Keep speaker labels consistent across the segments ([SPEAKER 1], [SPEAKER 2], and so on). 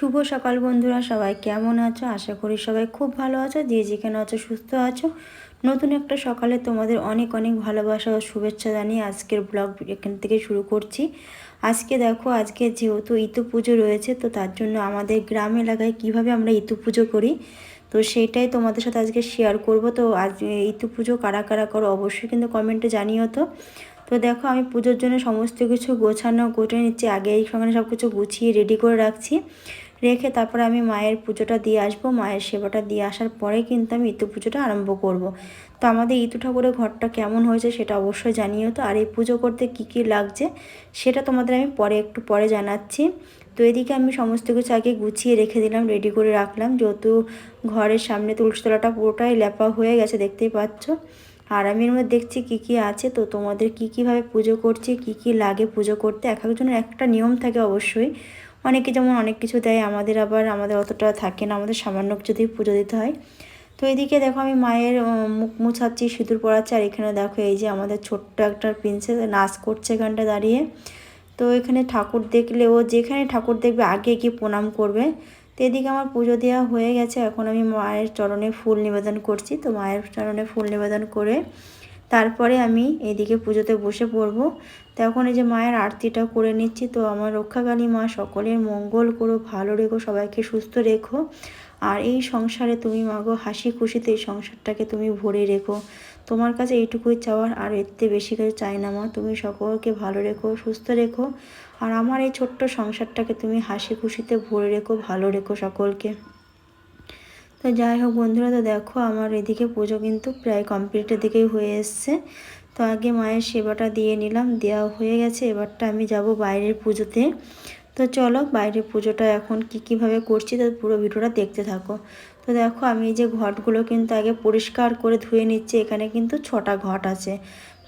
[SPEAKER 1] শুভ সকাল বন্ধুরা, সবাই কেমন আছো? আশা করি সবাই খুব ভালো আছো, যে যেখানে আছো সুস্থ আছো। নতুন একটা সকালে তোমাদের অনেক অনেক ভালোবাসা ও শুভেচ্ছা জানিয়ে আজকের ব্লগ এখান থেকে শুরু করছি। আজকে দেখো, আজকে যেহেতু ইতু পুজো রয়েছে, তো তার জন্য আমাদের গ্রাম এলাকায় কীভাবে আমরা ইতু পুজো করি, তো সেটাই তোমাদের সাথে আজকে শেয়ার করব। তো আজ ইতু পুজো কারা কারা করো অবশ্যই কিন্তু কমেন্টে জানিও তো। তো দেখো, আমি পুজোর জন্য সমস্ত কিছু গোছানো, গোটে নিচ্ছি, আগে এই সঙ্গে সব কিছু গুছিয়ে রেডি করে রাখছি। রেখে তারপরে আমি মায়ের পুজোটা দিয়ে আসব। মায়ের সেবাটা দিয়ে আসার পরে কিন্তু আমি ইতু পুজোটা আরম্ভ করব। তো আমাদের ইতু ঠাকুরের ঘরটা কেমন হয়েছে সেটা অবশ্যই জানিও তো। আর এই পুজো করতে কি কি লাগছে সেটা তোমাদের আমি পরে একটু পরে জানাচ্ছি। তো এদিকে আমি সমস্ত কিছু আগে গুছিয়ে রেখে দিলাম রেডি করে রাখলাম। যেহেতু ঘরের সামনে তুলসীতলাটা পুরোটাই লেপা হয়ে গেছে, দেখতেই পাচ্ছ। আর আমি এর মধ্যে দেখছি কী কী আছে। তো তোমাদের কী কীভাবে পুজো করছে, কী কী লাগে পুজো করতে, এক একজনের একটা নিয়ম থাকে অবশ্যই। অনেকে যেমন অনেক কিছু দেয়, আমাদের আবার আমাদের অতটা থাকে না, আমাদের সামান্য কিছু দিয়ে পুজো দিতে হয়। তো এদিকে দেখো আমি মায়ের মুখ মুছাচ্ছি, সিঁদুর পড়াচ্ছি আর এখানে দেখো এই যে আমাদের ছোট্ট একটা প্রিন্সেস নাচ করছে এখানটা দাঁড়িয়ে। তো এখানে ঠাকুর দেখলে, ও যেখানে ঠাকুর দেখবে, আগে গিয়ে প্রণাম করবে। তো এদিকে আমার পুজো দেওয়া হয়ে গেছে, এখন আমি মায়ের চরণে ফুল নিবেদন করছি। তো মায়ের চরণে ফুল নিবেদন করে তারপরে আমি এদিকে পুজোতে বসে পড়ব। তখন এই যে মায়ের আরতিটা করে নিচ্ছি, তো আমার রক্ষাকালী মা, সকলের মঙ্গল করো, ভালো রেখো, সবাইকে সুস্থ রেখো। আর এই সংসারে তুমি মাগো হাসি খুশিতে এই সংসারটাকে তুমি ভরে রেখো। তোমার কাছে এইটুকুই চাওয়ার, আর এতে বেশি কিছু চাই না মা। তুমি সকলকে ভালো রেখো, সুস্থ রেখো। আর আমার এই ছোট্ট সংসারটাকে তুমি হাসি খুশিতে ভরে রেখো, ভালো রেখো সকলকে। তো যাই হোক বন্ধুরা, তো দেখো আমার এদিকে পুজো কিন্তু প্রায় কমপ্লিটের দিকেই হয়ে এসছে। তো আগে মায়ের সেবাটা দিয়ে নিলাম, দেওয়া হয়ে গেছে। এবারটা আমি যাব বাইরের পুজোতে। তো চলো বাইরের পুজোটা এখন কী কীভাবে করছি তো পুরো ভিডিওটা দেখতে থাকো। তো দেখো আমি যে ঘটগুলো কিন্তু আগে পরিষ্কার করে ধুয়ে নিচ্ছি, এখানে কিন্তু ছটা ঘট আছে।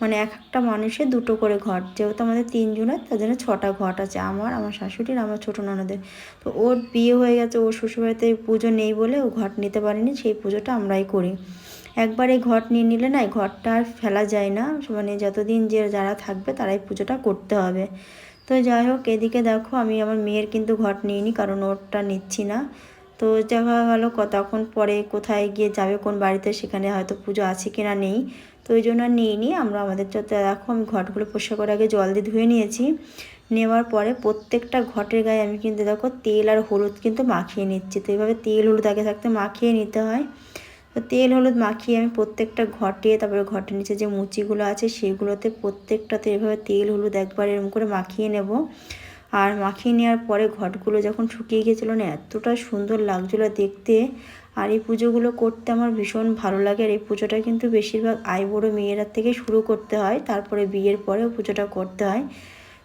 [SPEAKER 1] মানে এক একটা মানুষের দুটো করে ঘট যেহেতু আমাদের তিনজনের তার জন্য ছটা ঘট আছে। আমার আমার শাশুড়ির আমার ছোটো ননদের। তো ওর বিয়ে হয়ে গেছে, ওর শ্বশুরবাড়িতে পুজো নেই বলে ও ঘট নিতে পারেনি, সেই পুজোটা আমরাই করি। একবার এই ঘট নিয়ে নিলে না, এই ঘরটা আর ফেলা যায় না। মানে যতদিন যে যারা থাকবে, তারাই পুজোটা করতে হবে। তো যাই হোক, এদিকে দেখো, আমি আমার মেয়ের কিন্তু ঘট নিইনি, কারণ ওরটা নিচ্ছি না। তো দেখা গেলো তখন পরে কোথায় গিয়ে যাবে, কোন বাড়িতে, সেখানে হয়তো পুজো আছে কিনা নেই। তো ওই জন্য নিয়ে নিই, আমরা আমাদের যাতে দেখো আমি ঘটগুলো পরিষ্কার করার আগে জল দিয়ে ধুয়ে নিয়েছি। নেওয়ার পরে প্রত্যেকটা ঘটের গায়ে আমি কিন্তু দেখো তেল আর হলুদ কিন্তু মাখিয়ে নিচ্ছি। তো এইভাবে তেল হলুদ আগে থাকতে মাখিয়ে নিতে হয়। তো তেল হলুদ মাখিয়ে আমি প্রত্যেকটা ঘটে, তারপরে ঘটের নিচে যে মুচিগুলো আছে সেগুলোতে প্রত্যেকটাতে এভাবে তেল হলুদ একবার এরকম করে মাখিয়ে নেব। আর মাখিয়ে নেওয়ার পরে ঘটগুলো যখন শুকিয়ে গিয়েছিল না, এতটা সুন্দর লাগছিল দেখতে। আর এই পুজোগুলো করতে আমার ভীষণ ভালো লাগে। আর এই পুজোটা কিন্তু বেশিরভাগ আই বড়ো মেয়েরা থেকে শুরু করতে হয়, তারপরে বিয়ের পরেও পুজোটা করতে হয়।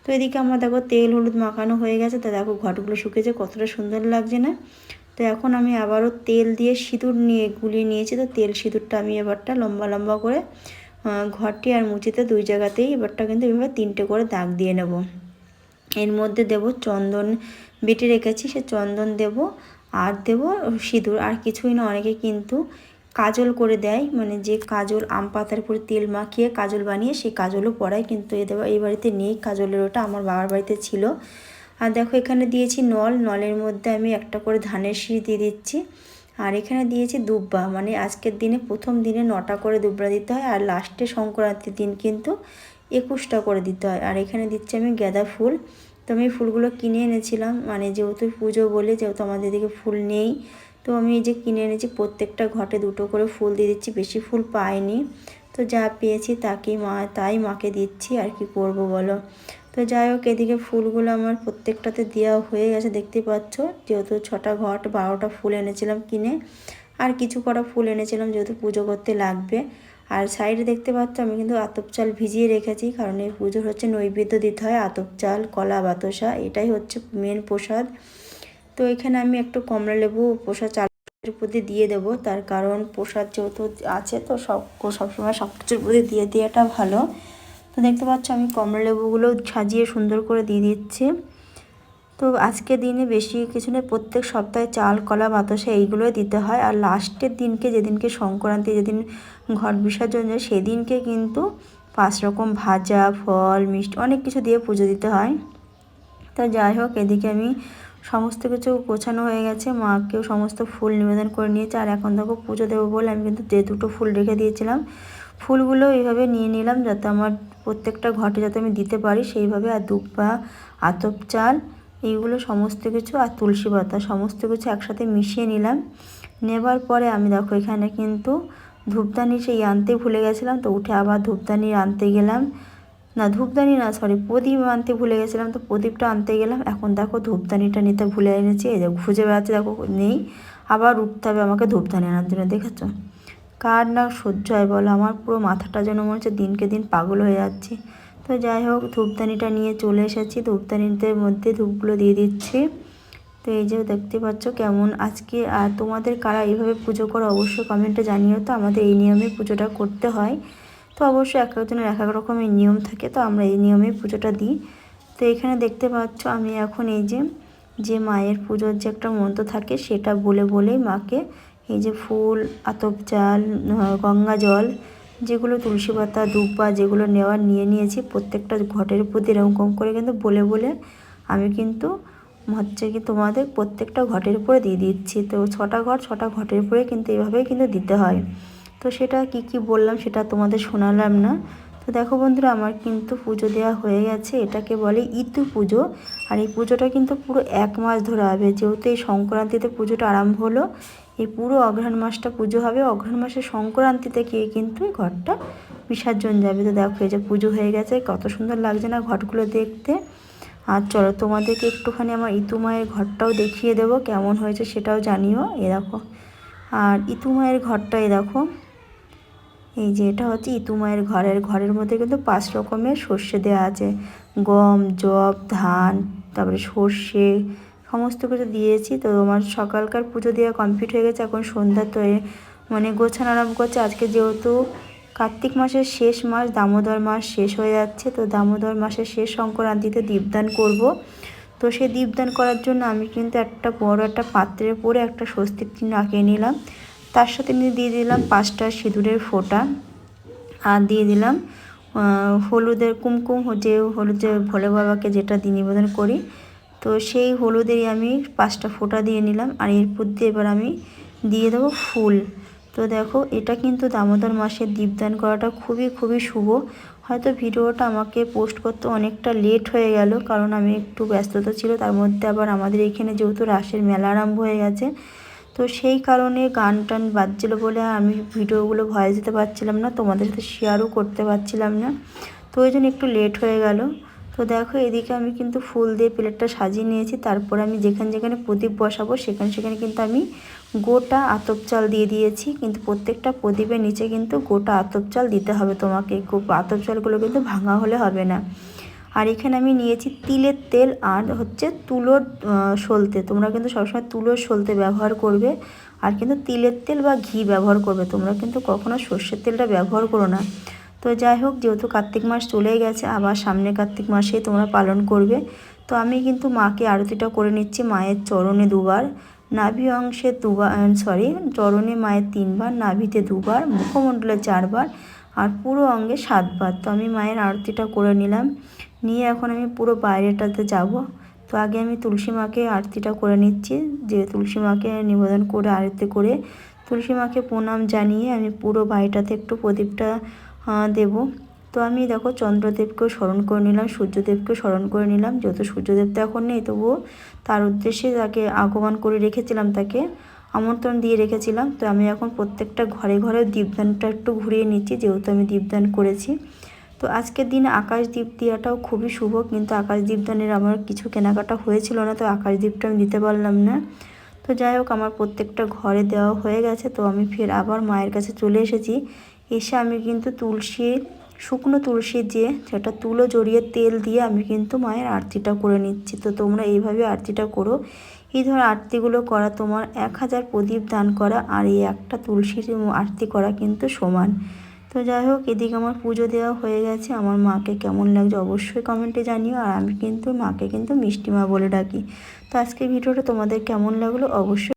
[SPEAKER 1] তো এদিকে আমার দেখো তেল হলুদ মাখানো হয়ে গেছে, তো দেখো ঘটগুলো শুকেছে কতটা সুন্দর লাগছে না? তো এখন আমি আবারও তেল দিয়ে সিঁদুর নিয়ে গুলিয়ে নিয়েছি, তো তেল সিঁদুরটা আমি এবারটা লম্বা লম্বা করে ঘরটি আর মুচিতে দুই জায়গাতেই এবারটা কিন্তু এভাবে তিনটে করে দাগ দিয়ে নেব। এর মধ্যে দেব চন্দন, বেটে রেখেছি, সে চন্দন দেব আর দেব সিঁদুর। আর কিছুই না, অনেকে কিন্তু কাজল করে দেয়। মানে যে কাজল, আম পাতার উপরে তেল মাখিয়ে কাজল বানিয়ে সেই কাজলও পরায়। কিন্তু এ দেওয়া এই বাড়িতে নেই কাজলের ওটা, আমার বাবার বাড়িতে ছিল। আর দেখো, এখানে দিয়েছি নল। নলের মধ্যে আমি একটা করে ধানের শীষ দিয়ে দিচ্ছি। আর এখানে দিয়েছি দুব্বা। মানে আজকের দিনে প্রথম দিনে নটা করে দুব্বা দিতে হয়। আর লাস্টে সংক্রান্তির দিন কিন্তু একুশটা করে দিতে হয়। আর এখানে দিচ্ছি আমি গাঁদা ফুল। তো আমি ফুলগুলো কিনে এনেছিলাম। মানে যেহেতু পুজো বলে, যেহেতু আমাদের দিকে ফুল নেই, তো আমি এই যে কিনে এনেছি, প্রত্যেকটা ঘটে দুটো করে ফুল দিয়ে দিচ্ছি। বেশি ফুল পাইনি। তো যা পেয়েছি তাকেই মা, তাই মাকে দিচ্ছি, আর কি করব বলো? তো যাই হোক, এদিকে ফুলগুলো আমার প্রত্যেকটাতে দেওয়া হয়ে গেছে, দেখতে পাচ্ছ? যেহেতু ছটা ঘট, বারোটা ফুল এনেছিলাম কিনে, আর কিছু কটা ফুল এনেছিলাম যেহেতু পুজো করতে লাগবে। আর সাইডে দেখতে পাচ্ছ আমি কিন্তু আতপ চাল ভিজিয়ে রেখেছি, কারণ এই পুজোর হচ্ছে নৈবেদ্য দিতে হয়, আতপ চাল, কলা, বাতসা, এটাই হচ্ছে মেন প্রসাদ। তো এখানে আমি একটু কমলা লেবু, প্রসাদ চালের প্রতি দিয়ে দেব, তার কারণ প্রসাদ যেহেতু আছে তো সব, সবসময় সব কিছুর প্রতি দিয়ে দেওয়াটা ভালো। তো দেখতে পাচ্ছ আমি কমলা লেবুগুলো সাজিয়ে সুন্দর করে দিয়ে দিচ্ছি। তো আজকে দিনে বেশি কিছু নেই প্রত্যেক সপ্তাহে চাল, কলা, বাতাসা এইগুলোই দিতে হয়। আর লাস্টের দিনকে যেদিনকে সংক্রান্তি, যেদিন ঘট বিসর্জন যায়, সেদিনকে কিন্তু পাঁচ রকম ভাজা, ফল, মিষ্টি অনেক কিছু দিয়ে পুজো দিতে হয়। তো যাই হোক, এদিকে আমি সমস্ত কিছু গোছানো হয়ে গেছে। মাকেও সমস্ত ফুল নিবেদন করে নিয়েছে। আর এখন দেখো পুজো দেবো বলে আমি কিন্তু যে দুটো ফুল রেখে দিয়েছিলাম, ফুলগুলো এইভাবে নিয়ে নিলাম যাতে আমার প্রত্যেকটা ঘটে যাতে আমি দিতে পারি। সেইভাবে আর দুব্বা আতপ চাল এইগুলো সমস্ত কিছু আর তুলসী পাতা সমস্ত কিছু একসাথে মিশিয়ে নিলাম। নেবার পরে আমি দেখো এখানে কিন্তু ধূপদানি সেই আনতে ভুলে গেছিলাম, তো উঠে আবার ধূপদানি আনতে গেলাম। না, ধূপদানি না সরি প্রদীপ আনতে ভুলে গেছিলাম, তো প্রদীপটা আনতে গেলাম। এখন দেখো ধূপদানিটা নিতে ভুলে এনেছি, এই দেখো খুঁজে বেড়াচ্ছে, দেখো নেই। আবার উঠতে হবে আমাকে ধূপদানি আনার জন্য, দেখেছ? কার না সহ্য হয় বলো, আমার পুরো মাথাটা যেন মনে হচ্ছে দিনকে দিন পাগল হয়ে যাচ্ছে। তো যাই হোক, ধূপদানিটা নিয়ে চলে এসেছি। ধূপদানিতে মধ্যে ধূপগুলো দিয়ে দিচ্ছি। তো এই যে দেখতে পাচ্ছ কেমন আজকে। আর তোমাদের কারা এইভাবে পুজো করো অবশ্যই কমেন্টে জানিও তো। আমাদের এই নিয়মে পুজোটা করতে হয়। তো অবশ্যই এক একজনের এক এক রকমের নিয়ম থাকে। তো আমরা এই নিয়মেই পুজোটা দিই। তো এখানে দেখতে পাচ্ছ আমি এখন এই যে যে মায়ের পুজোর যে একটা মন্ত্র থাকে সেটা বলে বলেই মাকে এই যে ফুল, আতপ চাল গঙ্গা জল যেগুলো তুলসী পাতা দুব্বা যেগুলো নেওয়ার নিয়ে নিয়েছি, প্রত্যেকটা ঘটের প্রতি এরকম কম করে কিন্তু বলে বলে আমি কিন্তু হচ্ছে কি তোমাদের প্রত্যেকটা ঘটের উপরে দিয়ে দিচ্ছি। তো ছটা ঘট ছটা ঘটের উপরে কিন্তু এভাবেই কিন্তু দিতে হয়। তো সেটা কি কি বললাম সেটা তোমাদের শোনালাম না। তো দেখো বন্ধুরা, আমার কিন্তু পুজো দেওয়া হয়ে গেছে। এটাকে বলে ইতু পুজো। আর এই পুজোটা কিন্তু পুরো এক মাস ধরে হবে। যেহেতু এই সংক্রান্তিতে পুজোটা আরম্ভ হলো এই পুরো অঘ্রাণ মাসটা পুজো হবে। অঘ্রাণ মাসের সংক্রান্তি থেকে কিন্তু ঘরটা বিসর্জন যাবে। তো দেখো, এই যে পুজো হয়ে গেছে, কত সুন্দর লাগছে না ঘটগুলো দেখতে। আর চলো, তোমাদেরকে একটুখানি আমার ইতু মায়ের ঘরটাও দেখিয়ে দেবো, কেমন হয়েছে সেটাও জানিও। এ দেখো, আর ইতু মায়ের ঘরটা, এ দেখো। এই যে এটা হচ্ছে ইতু মায়ের ঘরের ঘরের মধ্যে কিন্তু পাঁচ রকমের সর্ষে দেওয়া আছে। গম জব ধান, তারপরে সর্ষে সমস্ত কিছু দিয়েছি। তো আমার সকালকার পুজো দেওয়া কমপ্লিট হয়ে গেছে। এখন সন্ধ্যা তো মানে গোছানো আরম্ভ করছে। আজকে যেহেতু কার্তিক মাসের শেষ মাস, দামোদর মাস শেষ হয়ে যাচ্ছে। তো দামোদর মাসের শেষ সংক্রান্তিতে দীপদান করব। তো সেই দীপদান করার জন্য আমি কিন্তু একটা বড় একটা পাত্রে পরে একটা স্বস্তির চিহ্ন আঁকিয়ে নিলাম। তার সাথে দিয়ে দিলাম পাঁচটা সিঁদুরের ফোঁটা। আর দিয়ে দিলাম হলুদের কুমকুম, যে হলুদ ভোলে বাবাকে যেটা দিয়ে নিবেদন করি তো সেই হলুদেরই আমি পাঁচটা ফোঁটা দিয়ে নিলাম আর এরপর দিয়ে এবার আমি দিয়ে দেবো ফুল। তো দেখো, এটা কিন্তু দামোদর মাসে দীপদান করাটা খুবই খুবই শুভ। হয়তো ভিডিওটা আমাকে পোস্ট করতে অনেকটা লেট হয়ে গেল, কারণ আমি একটু ব্যস্ততা ছিল, তার মধ্যে আবার আমাদের এখানে যেহেতু রাসের মেলা আরম্ভ হয়ে গেছে। তো সেই কারণে গান টান বাজছিল বলে আমি ভিডিওগুলো ভয়ে যেতে পারছিলাম না, তোমাদের সাথে শেয়ারও করতে পারছিলাম না। তো ওই জন্য একটু লেট হয়ে গেল। তো দেখো, এদিকে আমি কিন্তু ফুল দিয়ে প্লেটটা সাজিয়ে নিয়েছি। তারপর আমি যেখানে যেখানে প্রদীপ বসাবো, সেখানে সেখানে কিন্তু আমি গোটা আতপ চাল দিয়ে দিয়েছি। কিন্তু প্রত্যেকটা প্রদীপের নিচে কিন্তু গোটা আতপ চাল দিতে হবে তোমাকে। আতপ চালগুলো কিন্তু ভাঙা হলে হবে না। আর এখানে আমি নিয়েছি তিলের তেল আর হচ্ছে তুলোর সলতে। তোমরা কিন্তু সবসময় তুলোর সলতে ব্যবহার করবে। আর কিন্তু তিলের তেল বা ঘি ব্যবহার করবে। তোমরা কিন্তু কখনো সর্ষের তেলটা ব্যবহার করো না। তো যাই হোক, যেহেতু কার্তিক মাস চলে গেছে, আবার সামনে কার্তিক মাসেই তোমরা পালন করবে। তো আমি কিন্তু মাকে আরতিটা করে নিচ্ছি, মায়ের চরণে দুবার। নাভি অংশে দুবার সরি চরণে মায়ের তিনবার, নাভিতে দুবার, মুখমণ্ডলে চারবার, আর পুরো অঙ্গে সাতবার। তো আমি মায়ের আরতিটা করে নিলাম। নিয়ে এখন আমি পুরো বাইরেটাতে যাব। তো আগে আমি তুলসী মাকে আরতিটা করে নিচ্ছি, যে তুলসী মাকে নিবেদন করে, আরতি করে তুলসী মাকে প্রণাম জানিয়ে আমি পুরো বাড়িটাতে একটু প্রদীপটা দেব। তো আমি দেখো চন্দ্রদেবকেও স্মরণ করে নিলাম, সূর্যদেবকেও স্মরণ করে নিলাম। যেহেতু সূর্যদেব তো এখন নেই, তবুও তার উদ্দেশ্যে তাকে আগমন করে রেখেছিলাম, তাকে আমন্ত্রণ দিয়ে রেখেছিলাম। তো আমি এখন প্রত্যেকটা ঘরে ঘরে দীপদানটা একটু ঘুরিয়ে নিচ্ছি, যেহেতু আমি দীপদান করেছি। তো আজকের দিনে আকাশ দ্বীপ দেওয়াটাও খুবই শুভ, কিন্তু আকাশ দীপদানের আমার কিছু কেনাকাটা হয়েছিল না, তো আকাশ দ্বীপটা আমি দিতে পারলাম না। তো যাই হোক, আমার প্রত্যেকটা ঘরে দেওয়া হয়ে গেছে, তো আমি ফের আবার মায়ের কাছে চলে এসেছি। এসে আমি কিন্তু তুলসী, শুকনো তুলসী দিয়ে সেটা তুলো, জড়িয়ে তেল দিয়ে আমি কিন্তু মায়ের আরতিটা করে নিচ্ছি। তো তোমরা এইভাবে আরতিটা করো। এই ধর আরতিগুলো করা তোমার এক হাজার প্রদীপ দান করা আর এই একটা তুলসীর আরতি করা কিন্তু সমান। তো যাই হোক, এদিকে আমার পুজো দেওয়া হয়ে গেছে। আমার মাকে কেমন লাগছে অবশ্যই কমেন্টে জানিও। আর আমি কিন্তু মাকে কিন্তু মিষ্টি মা বলে ডাকি। তো আজকে ভিডিওটা তোমাদের কেমন লাগল অবশ্যই